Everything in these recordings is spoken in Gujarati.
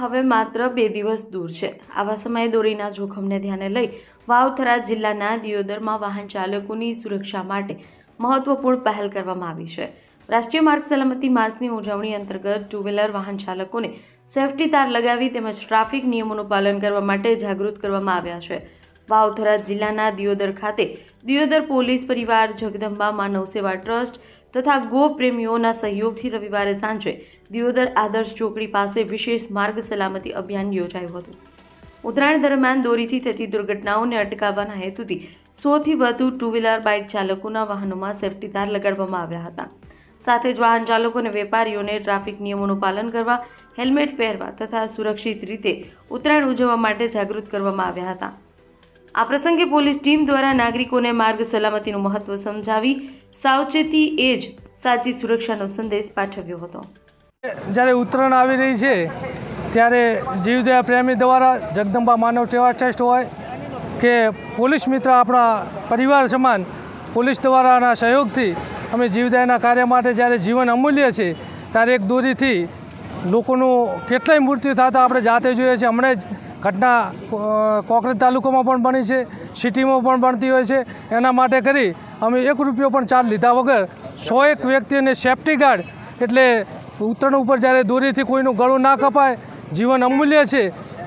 હવે માત્ર બે દિવસ દૂર છે. આવા સમયે દોરીના જોખમને ધ્યાને લઈ વાવથરા જિલ્લાના દિયોદરમાં વાહન ચાલકોની સુરક્ષા માટે મહત્વપૂર્ણ પહેલ કરવામાં આવી છે. રાષ્ટ્રીય માર્ગ સલામતી માસની ઉજવણી અંતર્ગત ટુ વ્હીલર વાહન ચાલકોને સેફટી તાર લગાવી તેમજ ટ્રાફિક નિયમોનું પાલન કરવા માટે જાગૃત કરવામાં આવ્યા છે. વાવથરા જિલ્લાના દિયોદર ખાતે દિયોદર પોલીસ પરિવાર જગદંબા માનવ સેવા ટ્રસ્ટ તથા ગો પ્રેમીઓના સહયોગથી રવિવારે સાંજે દિયોદર આદર્શ ચોકડી પાસે વિશેષ માર્ગ સલામતી અભિયાન યોજાયું હતું. ઉત્તરાયણ દરમિયાન દોરીથી થતી દુર્ઘટનાઓને અટકાવવાના હેતુથી સોથી વધુ ટુ વ્હીલર બાઇક ચાલકોના વાહનોમાં સેફટી તાર લગાડવામાં આવ્યા હતા. સાથે જ વાહન ચાલકો અને વેપારીઓને ટ્રાફિક નિયમોનું પાલન કરવા, હેલ્મેટ પહેરવા તથા સુરક્ષિત રીતે ઉત્તરાયણ ઉજવવા માટે જાગૃત કરવામાં આવ્યા હતા. આ પ્રસંગે પોલીસ ટીમ દ્વારા નાગરિકોને માર્ગ સલામતીનું મહત્વ સમજાવી સાવચેતી એ જ સાચી સુરક્ષાનો સંદેશ પાઠવ્યો હતો. જ્યારે ઉત્તરાયણ આવી રહી છે, ત્યારે જીવદયા પ્રેમી દ્વારા જગદંબા માનવ સેવા ટ્રસ્ટ હોય કે પોલીસ મિત્ર આપણા પરિવાર સમાન, પોલીસ દ્વારાના સહયોગથી અમે જીવદયાના કાર્ય માટે જ્યારે જીવન અમૂલ્ય છે, ત્યારે એક દોરીથી લોકોનું કેટલાય મૃત્યુ થતા આપણે જાતે જોઈએ છીએ. હમણાં જ ઘટના કોકરેજ તાલુકામાં પણ બની છે, સિટીમાં પણ બનતી હોય છે. એના માટે કરી અમે એક રૂપિયો પણ ચાર્જ લીધા વગર સો એક વ્યક્તિને સેફટી ગાર્ડ એટલે ઉત્તરણ ઉપર જ્યારે દોરીથી કોઈનું ગળું ના કપાય, જીવન અમૂલ્ય છે.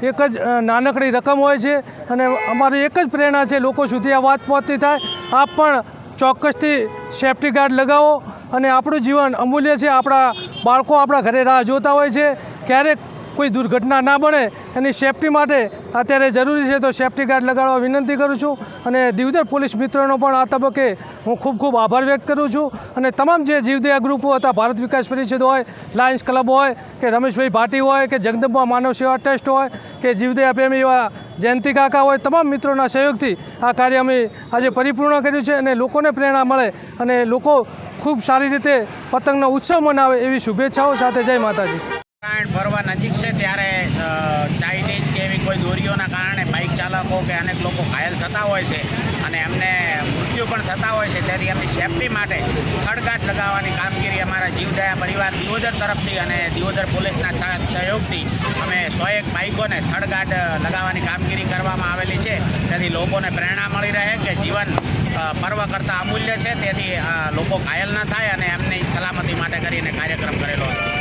એક જ નાનકડી રકમ હોય છે અને અમારી એક જ પ્રેરણા છે લોકો સુધી આ વાત પહોંચતી થાય. આપ પણ ચોક્કસથી સેફટી ગાર્ડ લગાવો. અને આપણું જીવન અમૂલ્ય છે. આપણા બાળકો આપણા ઘરે રાહ જોતા હોય છે. ક્યારેક કોઈ દુર્ઘટના ના બને એની સેફટી માટે અત્યારે જરૂરી છે તો સેફટી ગાર્ડ લગાડવા વિનંતી કરું છું. અને દીવદર પોલીસ મિત્રોનો પણ આ તબક્કે હું ખૂબ ખૂબ આભાર વ્યક્ત કરું છું. અને તમામ જે જીવદયા ગ્રુપો હતા, ભારત વિકાસ પરિષદ હોય લાયન્સ ક્લબ હોય, કે રમેશભાઈ ભાટી હોય, કે જગદંબા માનવ સેવા ટ્રસ્ટ હોય, કે જીવદયા પ્રેમી એવા જયંતિ કાકા હોય, તમામ મિત્રોના સહયોગથી આ કાર્ય અમે આજે પરિપૂર્ણ કર્યું છે અને લોકોને પ્રેરણા મળે અને લોકો ખૂબ સારી રીતે પતંગનો ઉત્સવ મનાવે એવી શુભેચ્છાઓ સાથે જય માતાજી. ઉત્તરાયણ પર્વ નજીક છે ત્યારે ચાઇનીઝ કે એવી કોઈ દોરીઓના કારણે બાઇક ચાલકો કે અનેક લોકો ઘાયલ થતા હોય છે અને એમને મૃત્યુ પણ થતા હોય છે. તેથી એમની સેફટી માટે ખડગાટ લગાવવાની કામગીરી અમારા જીવદયા પરિવાર દિયોદર તરફથી અને દિયોદર પોલીસના સહયોગથી અમે સો બાઇકોને ખડગાટ લગાવવાની કામગીરી કરવામાં આવેલી છે. તેથી લોકોને પ્રેરણા મળી રહે કે જીવન પર્વ કરતાં અમૂલ્ય છે. તેથી લોકો ઘાયલ ન થાય અને એમની સલામતી માટે કરીને કાર્યક્રમ કરેલો હતો